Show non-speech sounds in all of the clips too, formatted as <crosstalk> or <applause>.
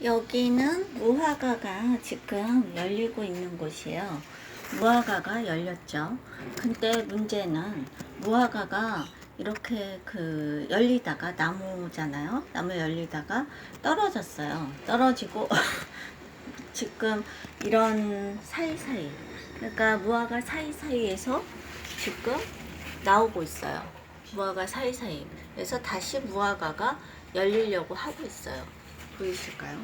여기는 무화과가 지금 열리고 있는 곳이에요. 무화과가 열렸죠. 근데 문제는 무화과가 이렇게 그 열리다가 나무잖아요. 나무 열리다가 떨어졌어요. 떨어지고 <laughs> 지금 이런 사이사이 그러니까 무화과 사이사이에서 지금 나오고 있어요. 무화과 사이사이. 그래서 다시 무화과가 열리려고 하고 있어요. 보이실까요?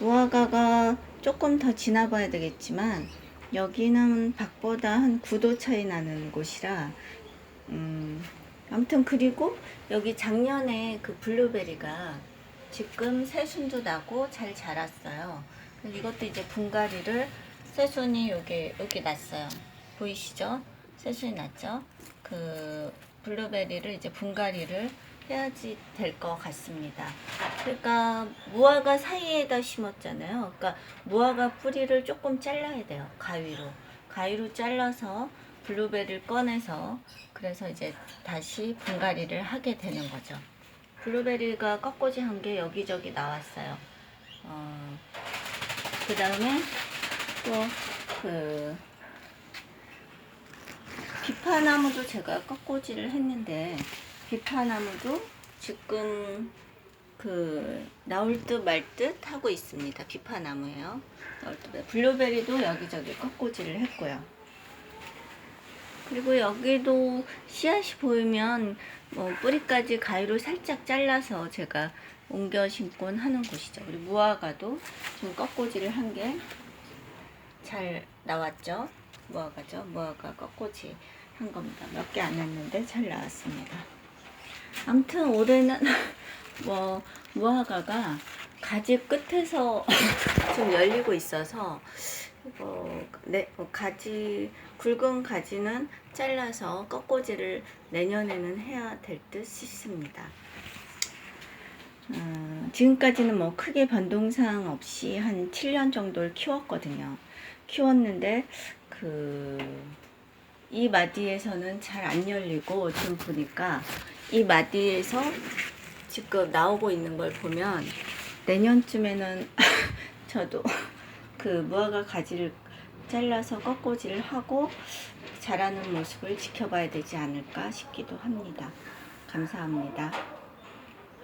무화과가 조금 더 지나봐야 되겠지만 여기는 밖보다 한 9도 차이 나는 곳이라 음, 아무튼 그리고 여기 작년에 그 블루베리가 지금 새순도 나고 잘 자랐어요. 이것도 이제 분갈이를 새순이 여기 여기 났어요. 보이시죠? 새순이 났죠? 그 블루베리를 이제 분갈이를 해야지 될 것 같습니다. 그러니까 무화과 사이에다 심었잖아요. 그러니까 무화과 뿌리를 조금 잘라야 돼요. 가위로. 가위로 잘라서 블루베리를 꺼내서 그래서 이제 다시 분갈이를 하게 되는 거죠. 블루베리가 꺾고지 한게 여기저기 나왔어요. 어, 그 다음에 또그 비파나무도 제가 꺾고지를 했는데 비파나무도 지금 그 나올 듯 말 듯 하고 있습니다. 비파나무예요. 나올 듯 말- 블루베리도 여기저기 꺾고지를 했고요. 그리고 여기도 씨앗이 보이면 뭐 뿌리까지 가위로 살짝 잘라서 제가 옮겨 심곤 하는 곳이죠. 그리고 무화과도 지금 꺾고지를 한 게 잘 나왔죠. 무화과죠. 무화과 꺾고지 한 겁니다. 몇 개 안 했는데 잘 나왔습니다. 아무튼 올해는 <laughs> 뭐 무화과가 가지 끝에서 <laughs> 좀 열리고 있어서 뭐, 네, 뭐 가지 굵은 가지는 잘라서 꺾고지를 내년에는 해야 될 듯 싶습니다. 어, 지금까지는 뭐 크게 변동사항 없이 한 7년 정도를 키웠거든요. 키웠는데 그 이 마디에서는 잘 안 열리고 지금 보니까 이 마디에서 지금 나오고 있는 걸 보면 내년쯤에는 <laughs> 저도 그 무화과 가지를 잘라서 꺾고지를 하고 자라는 모습을 지켜봐야 되지 않을까 싶기도 합니다. 감사합니다.